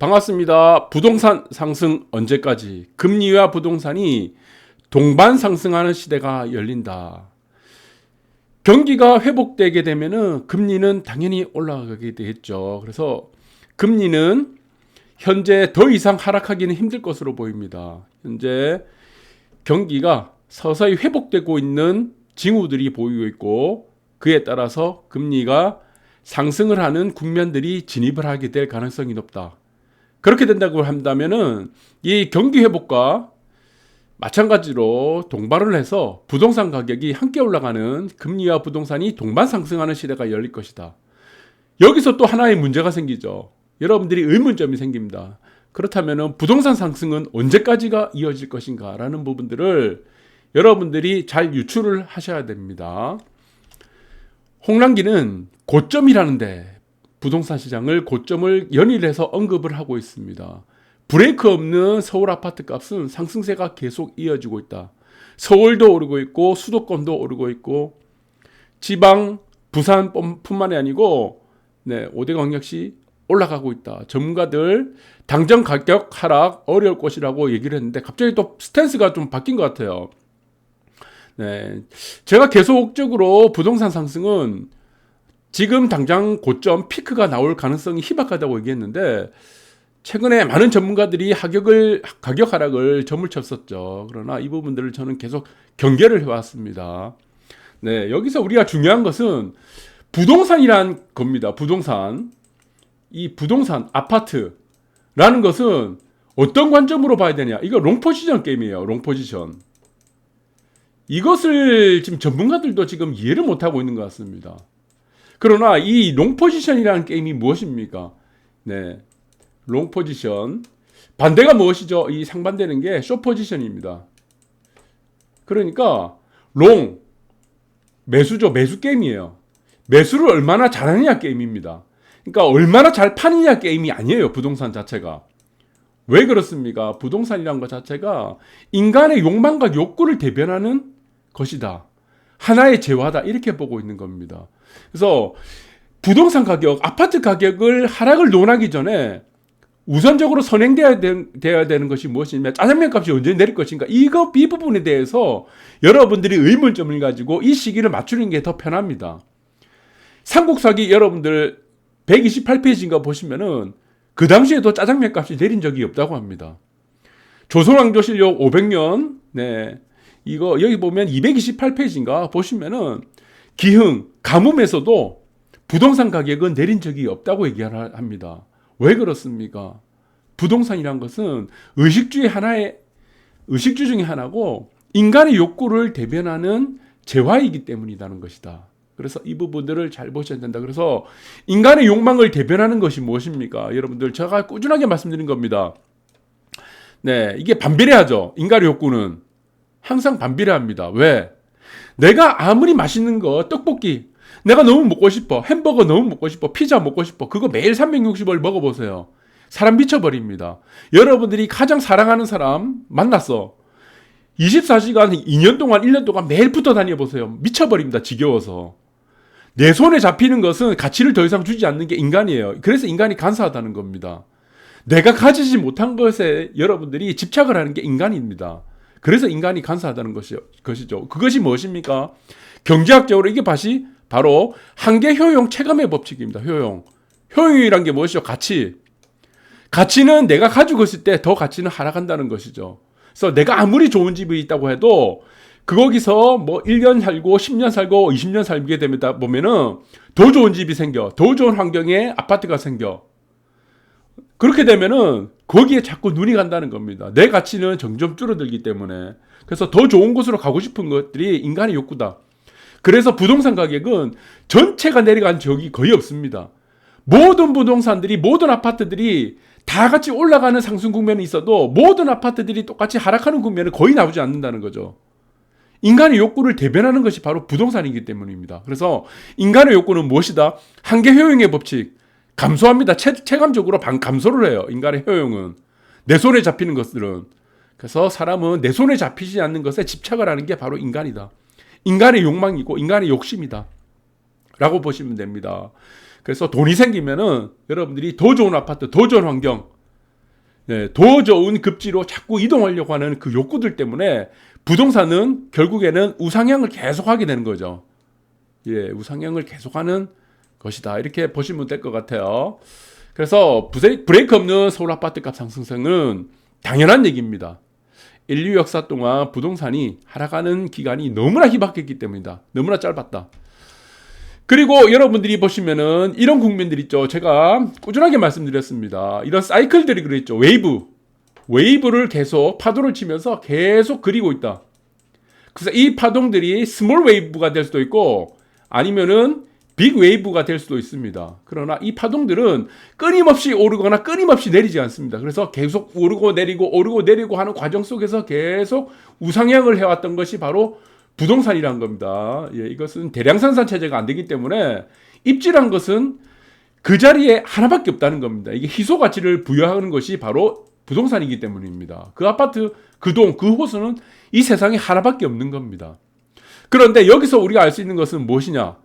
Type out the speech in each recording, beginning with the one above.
반갑습니다. 부동산 상승 언제까지? 금리와 부동산이 동반 상승하는 시대가 열린다. 경기가 회복되게 되면은 금리는 당연히 올라가게 되겠죠. 그래서 금리는 현재 더 이상 하락하기는 힘들 것으로 보입니다. 현재 경기가 서서히 회복되고 있는 징후들이 보이고 있고 그에 따라서 금리가 상승을 하는 국면들이 진입을 하게 될 가능성이 높다. 그렇게 된다고 한다면은 이 경기 회복과 마찬가지로 동반을 해서 부동산 가격이 함께 올라가는 금리와 부동산이 동반 상승하는 시대가 열릴 것이다. 여기서 또 하나의 문제가 생기죠. 여러분들이 의문점이 생깁니다. 그렇다면 부동산 상승은 언제까지가 이어질 것인가 라는 부분들을 여러분들이 잘 유출을 하셔야 됩니다. 홍랑기는 고점이라는데 부동산 시장을 고점을 연일해서 언급을 하고 있습니다. 브레이크 없는 서울 아파트 값은 상승세가 계속 이어지고 있다. 서울도 오르고 있고 수도권도 오르고 있고 지방 부산뿐만이 아니고 네, 5대 광역시 올라가고 있다. 전문가들 당장 가격 하락 어려울 것이라고 얘기를 했는데 갑자기 또 스탠스가 좀 바뀐 것 같아요. 네. 제가 계속적으로 부동산 상승은 지금 당장 고점 피크가 나올 가능성이 희박하다고 얘기했는데 최근에 많은 전문가들이 하격을 가격 하락을 점을 쳤었죠. 그러나 이 부분들을 저는 계속 경계를 해왔습니다. 네, 여기서 우리가 중요한 것은 부동산이란 겁니다. 부동산 이 부동산 아파트라는 것은 어떤 관점으로 봐야 되냐? 이거 롱포지션 게임이에요. 롱포지션. 이것을 지금 전문가들도 지금 이해를 못하고 있는 것 같습니다. 그러나 이 롱포지션이라는 게임이 무엇입니까? 네. 롱포지션. 반대가 무엇이죠? 이 상반되는 게 쇼포지션입니다. 그러니까 롱 매수죠. 매수 게임이에요. 매수를 얼마나 잘하느냐 게임입니다. 그러니까 얼마나 잘 파느냐 게임이 아니에요. 부동산 자체가. 왜 그렇습니까? 부동산이란 것 자체가 인간의 욕망과 욕구를 대변하는 것이다. 하나의 재화다. 이렇게 보고 있는 겁니다. 그래서 부동산 가격, 아파트 가격을 하락을 논하기 전에 우선적으로 돼야 되는 것이 무엇이냐면 짜장면 값이 언제 내릴 것인가 이거 이 부분에 대해서 여러분들이 의문점을 가지고 이 시기를 맞추는 게 더 편합니다. 삼국사기 여러분들 128페이지인가 보시면은 그 당시에도 짜장면 값이 내린 적이 없다고 합니다. 조선왕조실록 500년 네 이거 여기 보면 228페이지인가 보시면은 기흥 가뭄에서도 부동산 가격은 내린 적이 없다고 얘기합니다. 왜 그렇습니까? 부동산이란 것은 의식주의 하나의 의식주 중의 하나고 인간의 욕구를 대변하는 재화이기 때문이라는 것이다. 그래서 이 부분들을 잘 보셔야 된다. 그래서 인간의 욕망을 대변하는 것이 무엇입니까? 여러분들 제가 꾸준하게 말씀드린 겁니다. 네, 이게 반비례하죠. 인간의 욕구는 항상 반비례합니다. 왜? 내가 아무리 맛있는 거 떡볶이 내가 너무 먹고 싶어. 햄버거 너무 먹고 싶어. 피자 먹고 싶어. 그거 매일 360을 먹어보세요. 사람 미쳐버립니다. 여러분들이 가장 사랑하는 사람 만났어. 24시간 2년 동안 1년 동안 매일 붙어 다녀보세요. 미쳐버립니다. 지겨워서. 내 손에 잡히는 것은 가치를 더 이상 주지 않는 게 인간이에요. 그래서 인간이 간사하다는 겁니다. 내가 가지지 못한 것에 여러분들이 집착을 하는 게 인간입니다. 그래서 인간이 간사하다는 것이, 것이죠. 그것이 무엇입니까? 경제학적으로 이게 다시 바로 한계 효용 체감의 법칙입니다. 효용. 효용이란 게 무엇이죠? 가치. 가치는 내가 가지고 있을 때 더 가치는 하락한다는 것이죠. 그래서 내가 아무리 좋은 집이 있다고 해도 거기서 뭐 1년 살고 10년 살고 20년 살게 되다 보면은 더 좋은 집이 생겨. 더 좋은 환경에 아파트가 생겨. 그렇게 되면은 거기에 자꾸 눈이 간다는 겁니다. 내 가치는 점점 줄어들기 때문에. 그래서 더 좋은 곳으로 가고 싶은 것들이 인간의 욕구다. 그래서 부동산 가격은 전체가 내려간 적이 거의 없습니다. 모든 부동산들이 모든 아파트들이 다 같이 올라가는 상승 국면이 있어도 모든 아파트들이 똑같이 하락하는 국면은 거의 나오지 않는다는 거죠. 인간의 욕구를 대변하는 것이 바로 부동산이기 때문입니다. 그래서 인간의 욕구는 무엇이다? 한계 효용의 법칙. 감소합니다. 체, 체감적으로 반, 감소를 해요. 인간의 효용은. 내 손에 잡히는 것들은. 그래서 사람은 내 손에 잡히지 않는 것에 집착을 하는 게 바로 인간이다. 인간의 욕망이고 인간의 욕심이다. 라고 보시면 됩니다. 그래서 돈이 생기면은 여러분들이 더 좋은 아파트, 더 좋은 환경, 네, 더 좋은 급지로 자꾸 이동하려고 하는 그 욕구들 때문에 부동산은 결국에는 우상향을 계속하게 되는 거죠. 예, 우상향을 계속하는 것이다. 이렇게 보시면 될 것 같아요. 그래서 브레이크 없는 서울 아파트 값 상승세는 당연한 얘기입니다. 인류 역사 동안 부동산이 하락하는 기간이 너무나 희박했기 때문이다. 너무나 짧았다. 그리고 여러분들이 보시면은 이런 국민들 있죠. 제가 꾸준하게 말씀드렸습니다. 이런 사이클들이 그랬죠. 웨이브. 웨이브를 계속 파도를 치면서 계속 그리고 있다. 그래서 이 파동들이 스몰 웨이브가 될 수도 있고 아니면은 빅 웨이브가 될 수도 있습니다. 그러나 이 파동들은 끊임없이 오르거나 끊임없이 내리지 않습니다. 그래서 계속 오르고 내리고 오르고 내리고 하는 과정 속에서 계속 우상향을 해왔던 것이 바로 부동산이란 겁니다. 예, 이것은 대량생산 체제가 안 되기 때문에 입지란 것은 그 자리에 하나밖에 없다는 겁니다. 이게 희소 가치를 부여하는 것이 바로 부동산이기 때문입니다. 그 아파트, 그 동, 그 호수는 이 세상에 하나밖에 없는 겁니다. 그런데 여기서 우리가 알 수 있는 것은 무엇이냐?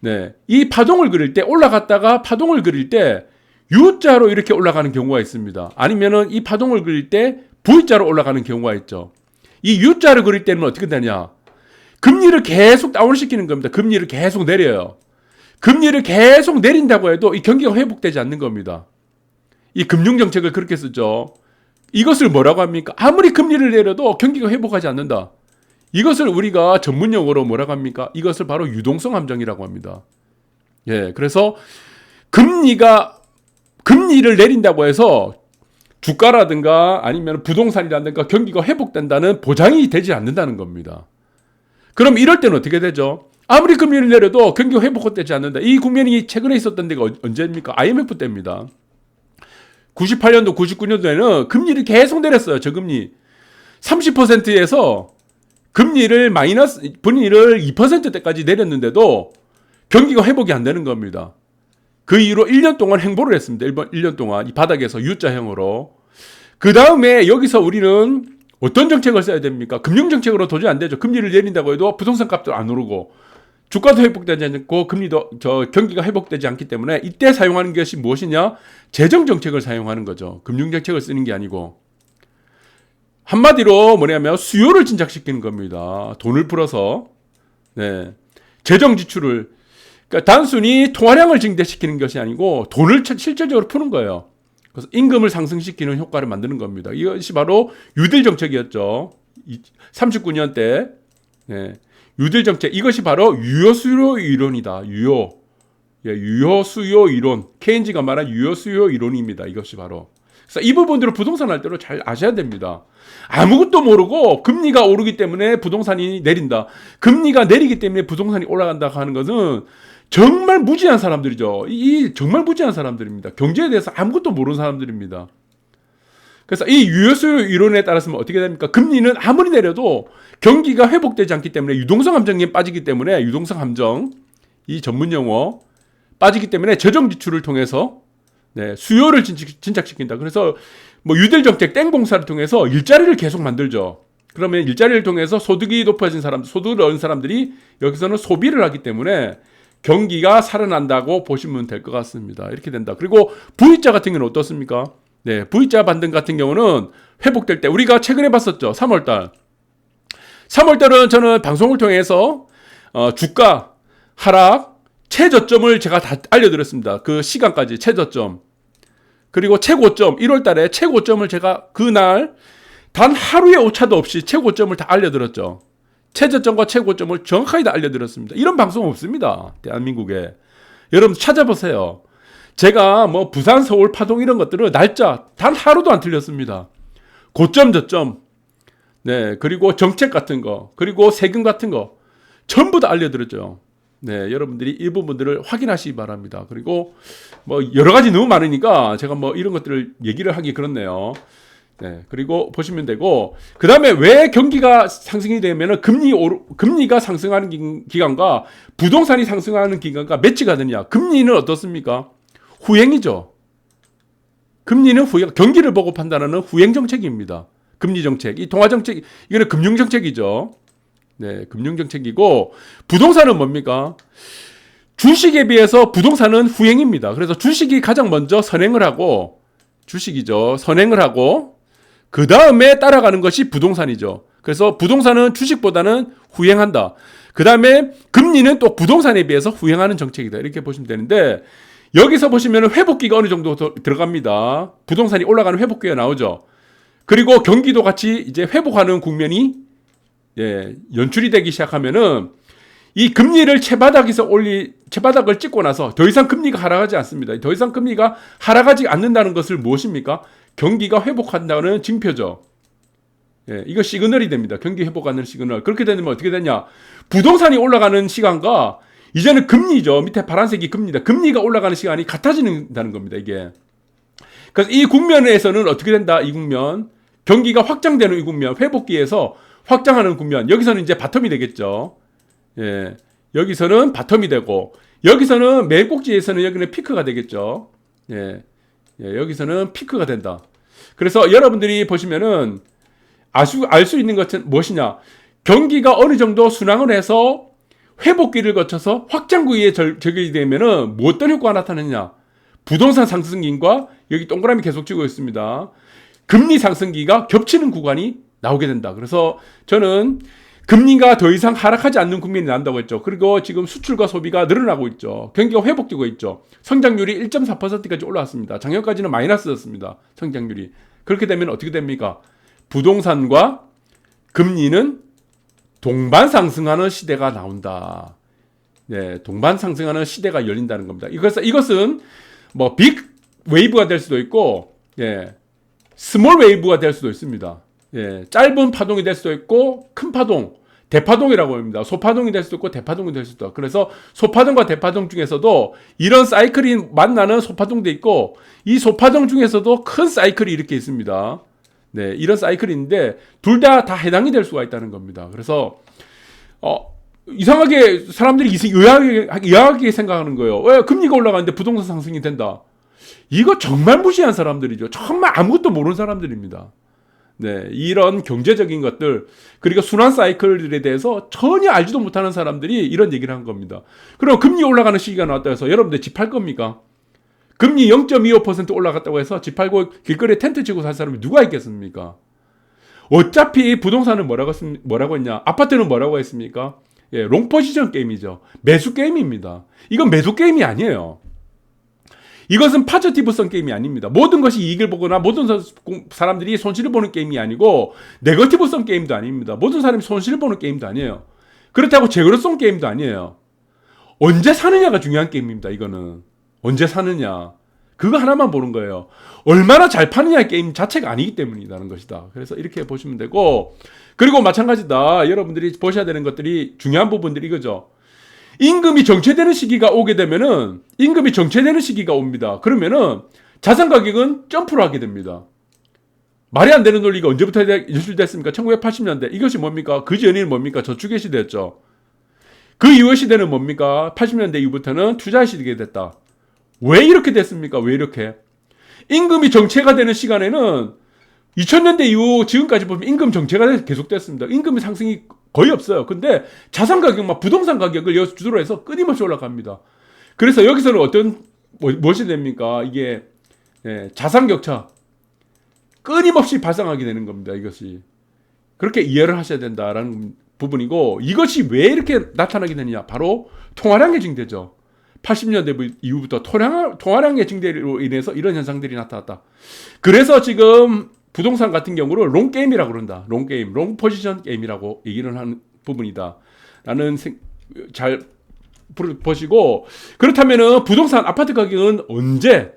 네. 이 파동을 그릴 때 올라갔다가 파동을 그릴 때 U자로 이렇게 올라가는 경우가 있습니다. 아니면은 이 파동을 그릴 때 V자로 올라가는 경우가 있죠. 이 U자를 그릴 때는 어떻게 되냐? 금리를 계속 다운시키는 겁니다. 금리를 계속 내려요. 금리를 계속 내린다고 해도 이 경기가 회복되지 않는 겁니다. 이 금융정책을 그렇게 쓰죠. 이것을 뭐라고 합니까? 아무리 금리를 내려도 경기가 회복하지 않는다. 이것을 우리가 전문 용어로 뭐라고 합니까? 이것을 바로 유동성 함정이라고 합니다. 예, 그래서 금리가 금리를 내린다고 해서 주가라든가 아니면 부동산이라든가 경기가 회복된다는 보장이 되지 않는다는 겁니다. 그럼 이럴 때는 어떻게 되죠? 아무리 금리를 내려도 경기가 회복되지 않는다. 이 국면이 최근에 있었던 데가 어- 언제입니까? IMF 때입니다. 98년도, 99년도에는 금리를 계속 내렸어요. 저금리. 30%에서 금리를 마이너스, 분리를 2%대까지 내렸는데도 경기가 회복이 안 되는 겁니다. 그 이후로 1년 동안 행보를 했습니다. 1번, 1년 동안 이 바닥에서 U자형으로. 그 다음에 여기서 우리는 어떤 정책을 써야 됩니까? 금융 정책으로 도저히 안 되죠. 금리를 내린다고 해도 부동산 값도 안 오르고 주가도 회복되지 않고 금리도 저 경기가 회복되지 않기 때문에 이때 사용하는 것이 무엇이냐? 재정 정책을 사용하는 거죠. 금융 정책을 쓰는 게 아니고 한마디로 뭐냐면 수요를 진작시키는 겁니다. 돈을 풀어서 네. 재정 지출을 그러니까 단순히 통화량을 증대시키는 것이 아니고 돈을 차- 실질적으로 푸는 거예요. 그래서 임금을 상승시키는 효과를 만드는 겁니다. 이것이 바로 유딜 정책이었죠. 39년 때 네. 유딜 정책 이것이 바로 유효 수요 이론이다. 유효 예, 유효 수요 이론 케인즈가 말한 유효 수요 이론입니다. 이것이 바로 그래서 이 부분들을 부동산 할 때로 잘 아셔야 됩니다. 아무것도 모르고 금리가 오르기 때문에 부동산이 내린다. 금리가 내리기 때문에 부동산이 올라간다 하는 것은 정말 무지한 사람들이죠. 이 정말 무지한 사람들입니다. 경제에 대해서 아무것도 모르는 사람들입니다. 그래서 이 유효수요 이론에 따라서는 어떻게 됩니까? 금리는 아무리 내려도 경기가 회복되지 않기 때문에 유동성 함정에 빠지기 때문에 유동성 함정 이 전문 용어 빠지기 때문에 재정 지출을 통해서 네, 수요를 진작, 진작시킨다. 그래서 뭐 유딜 정책 땡봉사를 통해서 일자리를 계속 만들죠. 그러면 일자리를 통해서 소득이 높아진 사람, 소득을 얻은 사람들이 여기서는 소비를 하기 때문에 경기가 살아난다고 보시면 될 것 같습니다. 이렇게 된다. 그리고 V자 같은 경우는 어떻습니까? 네, V자 반등 같은 경우는 회복될 때 우리가 최근에 봤었죠. 3월 달. 3월 달은 저는 방송을 통해서 어, 주가 하락 최저점을 제가 다 알려드렸습니다. 그 시간까지 최저점. 그리고 최고점 1월 달에 최고점을 제가 그날 단 하루의 오차도 없이 최고점을 다 알려드렸죠. 최저점과 최고점을 정확하게 다 알려드렸습니다. 이런 방송 없습니다. 대한민국에. 여러분 찾아보세요. 제가 뭐 부산, 서울, 파동 이런 것들을 날짜 단 하루도 안 틀렸습니다. 고점, 저점. 네, 그리고 정책 같은 거, 그리고 세금 같은 거 전부 다 알려드렸죠. 네, 여러분들이 이 부분들을 확인하시기 바랍니다. 그리고 뭐 여러 가지 너무 많으니까 제가 뭐 이런 것들을 얘기를 하기 그렇네요. 네, 그리고 보시면 되고 그 다음에 왜 경기가 상승이 되면은 금리 오르, 금리가 상승하는 기- 기간과 부동산이 상승하는 기간과 매치가 되느냐? 금리는 어떻습니까? 후행이죠. 금리는 후행, 경기를 보고 판단하는 후행 정책입니다. 금리 정책, 이 통화 정책, 이거는 금융 정책이죠. 네, 금융 정책이고 부동산은 뭡니까? 주식에 비해서 부동산은 후행입니다. 그래서 주식이 가장 먼저 선행을 하고 주식이죠. 선행을 하고 그 다음에 따라가는 것이 부동산이죠. 그래서 부동산은 주식보다는 후행한다. 그 다음에 금리는 또 부동산에 비해서 후행하는 정책이다. 이렇게 보시면 되는데 여기서 보시면 회복기가 어느 정도 더 들어갑니다. 부동산이 올라가는 회복기가 나오죠. 그리고 경기도 같이 이제 회복하는 국면이 예, 연출이 되기 시작하면은 이 금리를 채바닥에서 올리 채바닥을 찍고 나서 더 이상 금리가 하락하지 않습니다. 더 이상 금리가 하락하지 않는다는 것을 무엇입니까? 경기가 회복한다는 징표죠. 예, 이거 시그널이 됩니다. 경기 회복하는 시그널. 그렇게 되면 어떻게 되냐? 부동산이 올라가는 시간과 이제는 금리죠. 밑에 파란색이 금리다. 금리가 올라가는 시간이 같아지는다는 겁니다. 이게. 그래서 이 국면에서는 어떻게 된다? 이 국면. 경기가 확장되는 이 국면. 회복기에서 확장하는 국면. 여기서는 이제 바텀이 되겠죠. 예. 여기서는 바텀이 되고 여기서는 맨 꼭지에서는 여기는 피크가 되겠죠. 예. 예, 여기서는 피크가 된다. 그래서 여러분들이 보시면은 알수 있는 것은 무엇이냐? 경기가 어느 정도 순항을 해서 회복기를 거쳐서 확장구이에 적용이 되면은 뭐 어떤 효과가 나타나느냐? 부동산 상승기과 여기 동그라미 계속 찍고 있습니다. 금리 상승기가 겹치는 구간이 나오게 된다. 그래서 저는 금리가 더 이상 하락하지 않는 국면이 난다고 했죠. 그리고 지금 수출과 소비가 늘어나고 있죠. 경기가 회복되고 있죠. 성장률이 1.4%까지 올라왔습니다. 작년까지는 마이너스였습니다. 성장률이. 그렇게 되면 어떻게 됩니까? 부동산과 금리는 동반 상승하는 시대가 나온다. 네, 동반 상승하는 시대가 열린다는 겁니다. 이것은 이것은 뭐 빅 웨이브가 될 수도 있고, 예, 스몰 웨이브가 될 수도 있습니다. 예, 짧은 파동이 될 수도 있고 큰 파동, 대파동이라고 합니다. 소파동이 될 수도 있고 대파동이 될 수도 있고 그래서 소파동과 대파동 중에서도 이런 사이클이 만나는 소파동도 있고 이 소파동 중에서도 큰 사이클이 이렇게 있습니다. 네, 이런 사이클인데 둘 다다 해당이 될 수가 있다는 겁니다. 그래서 어 이상하게 사람들이 의아하게, 의아하게 생각하는 거예요. 왜 금리가 올라가는데 부동산 상승이 된다? 이거 정말 무시한 사람들이죠. 정말 아무것도 모르는 사람들입니다. 네, 이런 경제적인 것들 그리고 순환 사이클에 대해서 전혀 알지도 못하는 사람들이 이런 얘기를 한 겁니다. 그럼 금리 올라가는 시기가 나왔다 해서 여러분들 집 팔 겁니까? 금리 0.25% 올라갔다고 해서 집 팔고 길거리에 텐트 치고 살 사람이 누가 있겠습니까? 어차피 부동산은 뭐라고, 뭐라고 했냐? 아파트는 뭐라고 했습니까? 예, 롱포지션 게임이죠. 매수 게임입니다. 이건 매수 게임이 아니에요. 이것은 파저티브성 게임이 아닙니다. 모든 것이 이익을 보거나 모든 사람들이 손실을 보는 게임이 아니고 네거티브성 게임도 아닙니다. 모든 사람이 손실을 보는 게임도 아니에요. 그렇다고 제거로성 게임도 아니에요. 언제 사느냐가 중요한 게임입니다. 이거는 언제 사느냐 그거 하나만 보는 거예요. 얼마나 잘 파느냐 게임 자체가 아니기 때문이라는 것이다. 그래서 이렇게 보시면 되고 그리고 마찬가지다. 여러분들이 보셔야 되는 것들이 중요한 부분들이 이거죠. 임금이 정체되는 시기가 오게 되면은 임금이 정체되는 시기가 옵니다. 그러면은 자산 가격은 점프를 하게 됩니다. 말이 안 되는 논리가 언제부터 연출됐습니까? 1980년대. 이것이 뭡니까? 그 전에는 뭡니까? 저축의 시대였죠. 그 이후 시대는 뭡니까? 80년대 이후부터는 투자의 시대가 됐다. 왜 이렇게 됐습니까? 왜 이렇게? 임금이 정체가 되는 시간에는 2000년대 이후 지금까지 보면 임금 정체가 계속됐습니다. 임금 상승이 거의 없어요. 근데 자산 가격만 부동산 가격을 여기서 주도로 해서 끊임없이 올라갑니다. 그래서 여기서는 어떤 뭐, 무엇이 됩니까? 이게 예, 자산 격차 끊임없이 발생하게 되는 겁니다. 이것이 그렇게 이해를 하셔야 된다라는 부분이고 이것이 왜 이렇게 나타나게 되느냐? 바로 통화량 의 증대죠. 80년대 이후부터 통화량, 통화량의 증대로 인해서 이런 현상들이 나타났다. 그래서 지금 부동산 같은 경우를 롱 게임이라고 그런다. 롱 게임, 롱 포지션 게임이라고 얘기를 하는 부분이다. 라는 생, 잘 보시고 그렇다면은 부동산 아파트 가격은 언제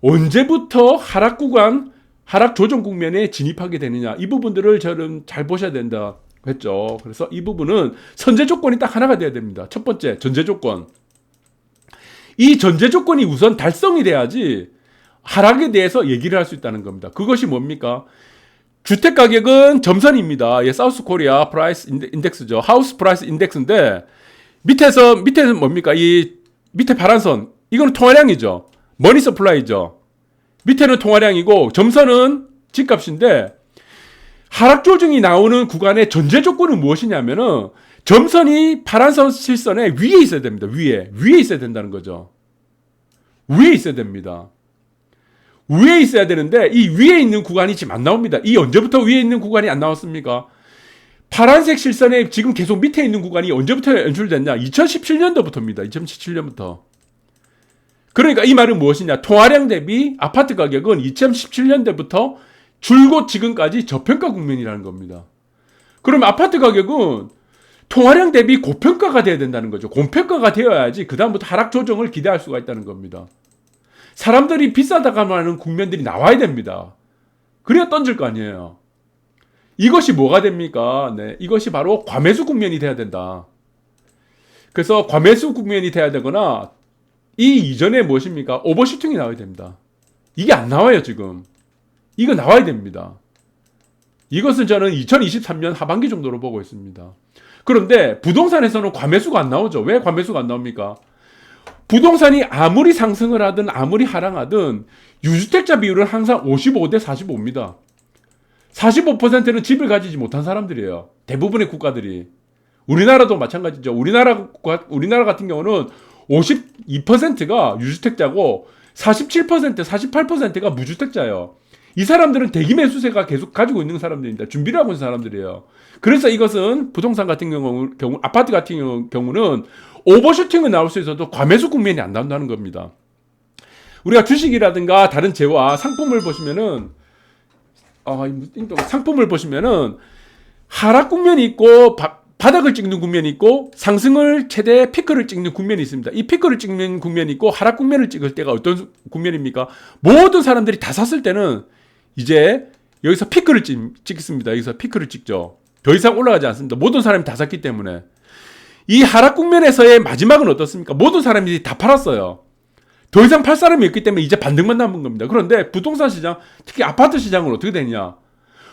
언제부터 하락 구간 하락 조정 국면에 진입하게 되느냐 이 부분들을 저는 잘 보셔야 된다 했죠. 그래서 이 부분은 선제 조건이 딱 하나가 돼야 됩니다. 첫 번째 전제 조건. 이 전제 조건이 우선 달성이 돼야지 하락에 대해서 얘기를 할 수 있다는 겁니다. 그것이 뭡니까? 주택 가격은 점선입니다. 예, 사우스 코리아 프라이스 인덱스죠. 하우스 프라이스 인덱스인데 밑에서 밑에는 뭡니까? 이 밑에 파란 선 이거는 통화량이죠. 머니 서플라이죠. 밑에는 통화량이고 점선은 집값인데 하락 조정이 나오는 구간의 전제 조건은 무엇이냐면은 점선이 파란 선 실선에 위에 있어야 됩니다. 위에 위에 있어야 된다는 거죠. 위에 있어야 됩니다. 위에 있어야 되는데 이 위에 있는 구간이 지금 안 나옵니다. 이 언제부터 위에 있는 구간이 안 나왔습니까? 파란색 실선에 지금 계속 밑에 있는 구간이 언제부터 연출됐냐? 2017년도부터입니다. 2017년부터. 그러니까 이 말은 무엇이냐? 통화량 대비 아파트 가격은 2017년도부터 줄곧 지금까지 저평가 국면이라는 겁니다. 그럼 아파트 가격은 통화량 대비 고평가가 돼야 된다는 거죠. 고평가가 되어야지 그다음부터 하락 조정을 기대할 수가 있다는 겁니다. 사람들이 비싸다고 하는 국면들이 나와야 됩니다. 그래야 던질 거 아니에요. 이것이 뭐가 됩니까? 네, 이것이 바로 과매수 국면이 돼야 된다. 그래서 과매수 국면이 돼야 되거나 이 이전에 무엇입니까? 오버슈팅이 나와야 됩니다. 이게 안 나와요, 지금. 이거 나와야 됩니다. 이것은 저는 2023년 하반기 정도로 보고 있습니다. 그런데 부동산에서는 과매수가 안 나오죠. 왜 과매수가 안 나옵니까? 부동산이 아무리 상승을 하든 아무리 하락하든 유주택자 비율은 항상 55대 45입니다. 45%는 집을 가지지 못한 사람들이에요. 대부분의 국가들이. 우리나라도 마찬가지죠. 우리나라, 우리나라 같은 경우는 52%가 유주택자고 47%, 48%가 무주택자예요. 이 사람들은 대기 매수세가 계속 가지고 있는 사람들입니다. 준비를 하고 있는 사람들이에요. 그래서 이것은 부동산 같은 경우, 경우 아파트 같은 경우는 오버슈팅은 나올 수 있어도 과매수 국면이 안 나온다는 겁니다. 우리가 주식이라든가 다른 재화 상품을 보시면은 어, 상품을 보시면은 하락 국면이 있고 바, 바닥을 찍는 국면이 있고 상승을 최대 피크를 찍는 국면이 있습니다. 이 피크를 찍는 국면이 있고 하락 국면을 찍을 때가 어떤 국면입니까? 모든 사람들이 다 샀을 때는 이제 여기서 피크를 찍, 찍습니다. 여기서 피크를 찍죠. 더 이상 올라가지 않습니다. 모든 사람이 다 샀기 때문에. 이 하락 국면에서의 마지막은 어떻습니까? 모든 사람들이 다 팔았어요. 더 이상 팔 사람이 없기 때문에 이제 반등만 남은 겁니다. 그런데 부동산 시장, 특히 아파트 시장은 어떻게 되냐?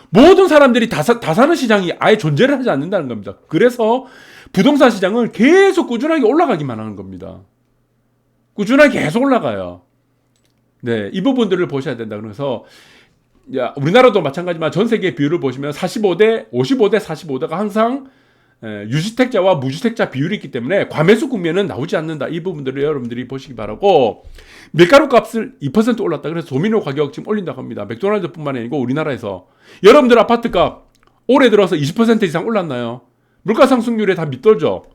모든 사람들이 다, 사, 다 사는 시장이 아예 존재를 하지 않는다는 겁니다. 그래서 부동산 시장은 계속 꾸준하게 올라가기만 하는 겁니다. 꾸준하게 계속 올라가요. 네, 이 부분들을 보셔야 된다. 그래서 야, 우리나라도 마찬가지지만 전 세계 비율을 보시면 45대 55대 45대가 항상 유주택자와 무주택자 비율이 있기 때문에 과매수 국면은 나오지 않는다. 이 부분들을 여러분들이 보시기 바라고 밀가루 값을 2% 올랐다. 그래서 도미노 가격 지금 올린다고 합니다. 맥도날드뿐만 아니고 우리나라에서 여러분들 아파트 값 올해 들어서 20% 이상 올랐나요? 물가 상승률에 다 밑돌죠.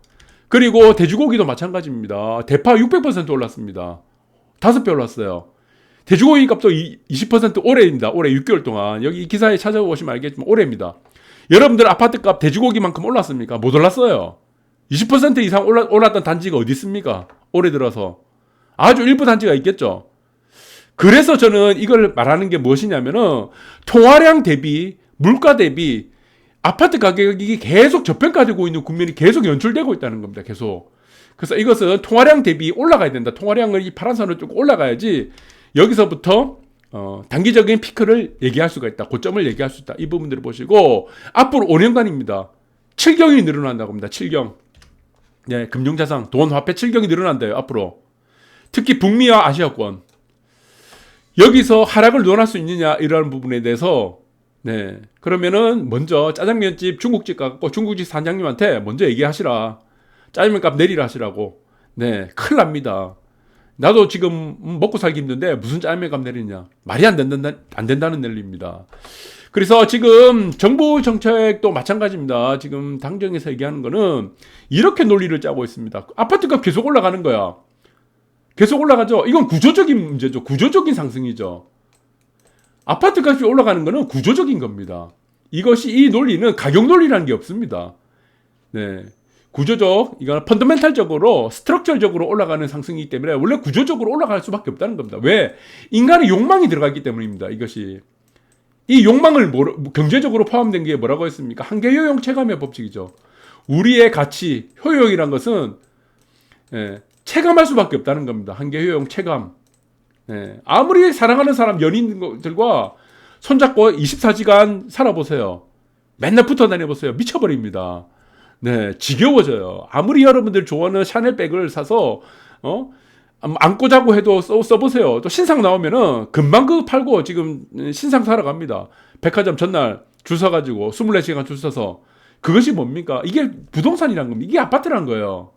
그리고 돼지고기도 마찬가지입니다. 대파 600% 올랐습니다. 5배 올랐어요. 돼지고기 값도 20% 올해입니다. 올해 6개월 동안. 여기 이 기사에 찾아보시면 알겠지만 올해입니다. 여러분들 아파트 값 돼지고기만큼 올랐습니까? 못 올랐어요. 20% 이상 올라, 올랐던 단지가 어디 있습니까? 올해 들어서. 아주 일부 단지가 있겠죠. 그래서 저는 이걸 말하는 게 무엇이냐면은 통화량 대비 물가 대비 아파트 가격이 계속 저평가되고 있는 국면이 계속 연출되고 있다는 겁니다. 계속. 그래서 이것은 통화량 대비 올라가야 된다. 통화량을 이 파란 선을 쭉 올라가야지 여기서부터 어, 단기적인 피크를 얘기할 수가 있다. 고점을 얘기할 수 있다. 이 부분들을 보시고 앞으로 5년간입니다. 7경이 늘어난다고 합니다. 7경. 네, 금융자산, 돈, 화폐 7경이 늘어난대요. 앞으로. 특히 북미와 아시아권. 여기서 하락을 논할 수 있느냐 이런 부분에 대해서 네 그러면은 먼저 짜장면집 중국집 가고 중국집 사장님한테 먼저 얘기하시라 짜장면값 내리라 하시라고 네 큰일 납니다 나도 지금 먹고 살기 힘든데 무슨 짜장면값 내리냐. 말이 안 된다, 안 된다는 논리입니다. 그래서 지금 정부 정책도 마찬가지입니다. 지금 당정에서 얘기하는 거는 이렇게 논리를 짜고 있습니다. 아파트값 계속 올라가는 거야. 계속 올라가죠. 이건 구조적인 문제죠. 구조적인 상승이죠. 아파트 값이 올라가는 거는 구조적인 겁니다. 이것이 이 논리는 가격 논리라는 게 없습니다. 네. 구조적, 이거는 펀더멘탈적으로, 스트럭처적으로 올라가는 상승이기 때문에 원래 구조적으로 올라갈 수밖에 없다는 겁니다. 왜? 인간의 욕망이 들어가기 때문입니다. 이것이. 이 욕망을 뭐, 경제적으로 포함된 게 뭐라고 했습니까? 한계효용 체감의 법칙이죠. 우리의 가치, 효용이란 것은 예, 체감할 수밖에 없다는 겁니다. 한계효용 체감. 예, 아무리 사랑하는 사람, 연인들과 손잡고 24시간 살아보세요. 맨날 붙어 다녀보세요. 미쳐버립니다. 네, 지겨워져요. 아무리 여러분들 좋아하는 샤넬백을 사서 어 안고 자고 해도 써, 써보세요. 또 신상 나오면은 금방 그 팔고 지금 신상 사러 갑니다. 백화점 전날 줄 서가지고 24시간 줄 서서 그것이 뭡니까? 이게 부동산이란 겁니다. 이게 아파트란 거예요.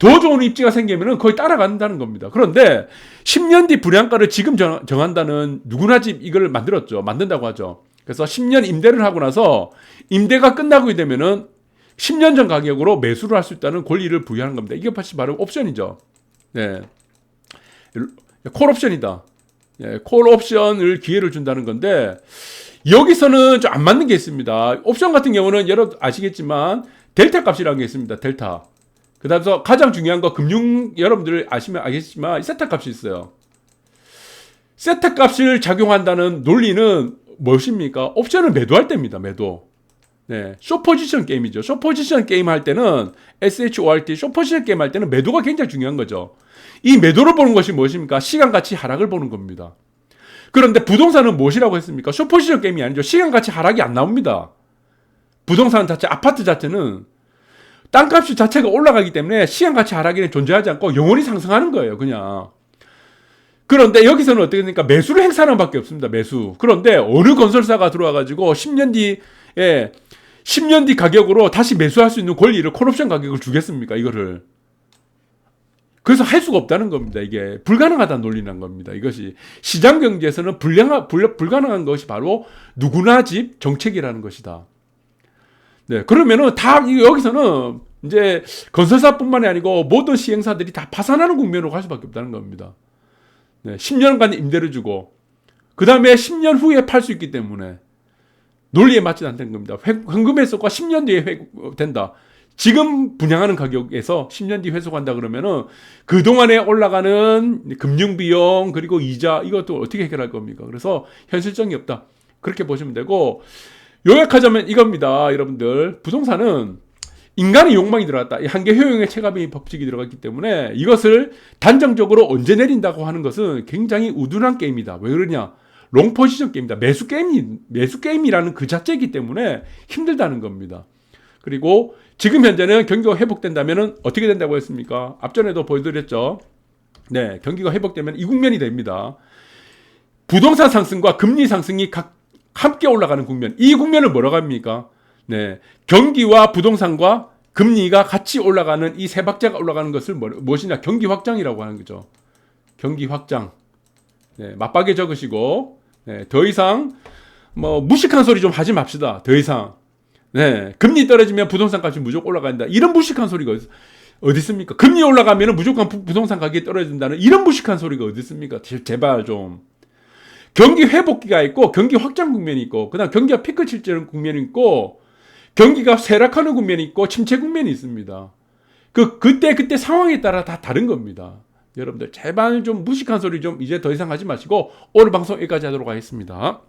더 좋은 입지가 생기면은 거의 따라간다는 겁니다. 그런데 10년 뒤 분양가를 지금 정, 정한다는 누구나 집 이걸 만들었죠. 만든다고 하죠. 그래서 10년 임대를 하고 나서 임대가 끝나고 되면은 10년 전 가격으로 매수를 할 수 있다는 권리를 부여하는 겁니다. 이게 바로 옵션이죠. 네. 콜 옵션이다. 예, 콜 옵션을 기회를 준다는 건데 여기서는 좀 안 맞는 게 있습니다. 옵션 같은 경우는 여러분 아시겠지만 델타 값이라는 게 있습니다. 델타. 그다음서 가장 중요한 거 금융 여러분들 아시면 알겠지만 세타 값이 있어요. 세타 값을 작용한다는 논리는 무엇입니까? 옵션을 매도할 때입니다. 매도. 네, 쇼포지션 게임이죠. 쇼포지션 게임 할 때는 SHORT 쇼포지션 게임 할 때는 매도가 굉장히 중요한 거죠. 이 매도를 보는 것이 무엇입니까? 시간 가치 하락을 보는 겁니다. 그런데 부동산은 무엇이라고 했습니까? 쇼포지션 게임이 아니죠. 시간 가치 하락이 안 나옵니다. 부동산 자체, 아파트 자체는 땅값이 자체가 올라가기 때문에 시간 가치 하락에는 존재하지 않고 영원히 상승하는 거예요, 그냥. 그런데 여기서는 어떻게 됩니까? 매수를 행사하는 밖에 없습니다, 매수. 그런데 어느 건설사가 들어와가지고 10년 뒤에 10년 뒤 가격으로 다시 매수할 수 있는 권리를 콜옵션 가격을 주겠습니까, 이거를. 그래서 할 수가 없다는 겁니다. 이게 불가능하다는 논리란 겁니다. 이것이 시장 경제에서는 불량하, 불, 불가능한 것이 바로 누구나 집 정책이라는 것이다. 네, 그러면은 다 여기서는 이제 건설사뿐만이 아니고 모든 시행사들이 다 파산하는 국면으로 갈 수밖에 없다는 겁니다. 네, 10년간 임대를 주고 그 다음에 10년 후에 팔 수 있기 때문에 논리에 맞지 않다는 겁니다. 현금 회수가 10년 뒤에 회, 된다. 지금 분양하는 가격에서 10년 뒤 회수한다 그러면은 그동안에 올라가는 금융 비용 그리고 이자 이것도 어떻게 해결할 겁니까? 그래서 현실성이 없다. 그렇게 보시면 되고 요약하자면 이겁니다. 여러분들 부동산은 인간의 욕망이 들어갔다. 이 한계 효용의 체감의 법칙이 들어갔기 때문에 이것을 단정적으로 언제 내린다고 하는 것은 굉장히 우둔한 게임이다. 왜 그러냐? 롱 포지션 게임이다. 매수 게임이 매수 게임이라는 그 자체이기 때문에 힘들다는 겁니다. 그리고 지금 현재는 경기가 회복된다면 어떻게 된다고 했습니까? 앞전에도 보여드렸죠. 네, 경기가 회복되면 이 국면이 됩니다. 부동산 상승과 금리 상승이 각 함께 올라가는 국면. 이 국면을 뭐라고 합니까? 네, 경기와 부동산과 금리가 같이 올라가는 이 세 박자가 올라가는 것을 뭐, 무엇이냐? 경기 확장이라고 하는 거죠. 경기 확장. 네, 맞박에 적으시고 네, 더 이상 뭐 무식한 소리 좀 하지 맙시다. 더 이상 네, 금리 떨어지면 부동산 값이 무조건 올라간다. 이런 무식한 소리가 어디, 있습니까? 금리 올라가면 무조건 부, 부동산 가격이 떨어진다는 이런 무식한 소리가 어디 있습니까? 제 발 좀. 경기 회복기가 있고 경기 확장 국면이 있고 그다음 경기가 피크 칠 국면이 있고 경기가 쇠락하는 국면이 있고 침체 국면이 있습니다. 그 그때 그때 상황에 따라 다 다른 겁니다. 여러분들 제발 좀 무식한 소리 좀 이제 더 이상 하지 마시고 오늘 방송 여기까지 하도록 하겠습니다.